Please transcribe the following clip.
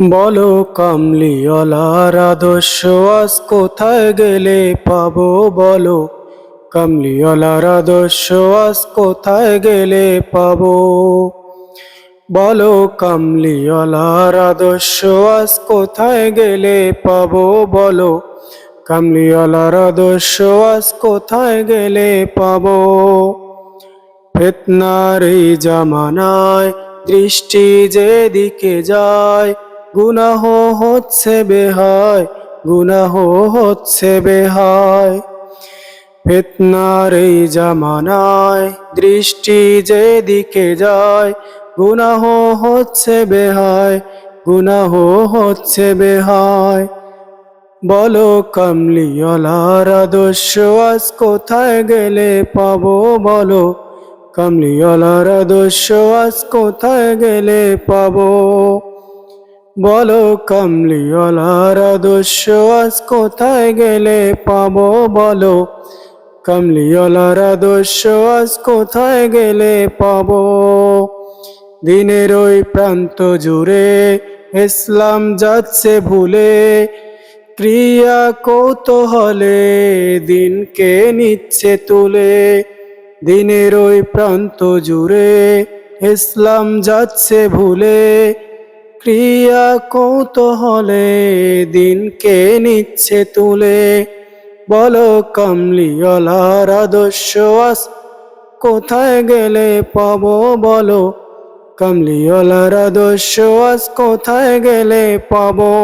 বলো কামলিওয়ালার আদর্শ, আজ কোথায় গেলে পাবো বলো? কামলিওয়ালার আদর্শ, আজ কোথায় গেলে পাবো? বলো কামলিওয়ালার আদর্শ, আজ কোথায় গেলে পাবো বলো? কামলিওয়ালার আদর্শ, আজ কোথায় গেলে পাবো? ফেতনার এই জামানায় দৃষ্টি যেদিকে যায় গুনাহ হচ্ছে বেহায়, গুনাহ হচ্ছে বেহায়। ফেতনার এই জামানায় দৃষ্টি যেদিকে যায়, গুনাহ হচ্ছে বেহায়, গুনাহ হচ্ছে বেহায়। বলো কামলিওয়ালার আদর্শ আজ কোথায় গেলে পাবো? বলো কামলিওয়ালার আদর্শ আজ কোথায় গেলে পাবো? বলো কামলিওয়ালার আদর্শ আজ কোথায় গেলে পাবো বলো? কামলিওয়ালার আদর্শ আজ কোথায় গেলে পাবো? দিনের ওই প্রান্ত জুড়ে ইসলাম যাচ্ছে ভুলে, ক্রিয়া কৌতূহলে দিনকে নিচ্ছে তুলে। দিনের ওই প্রান্ত জুড়ে ইসলাম যাচ্ছে ভুলে ক্রিয়া কৌতূহলে দিনকে নিচ্ছে তুলে। বলো কমলিওলার আদর্শ আস কোথায় গেলে পাব? বলো কমলিওলার আদর্শ আস কোথায় গেলে পাবো?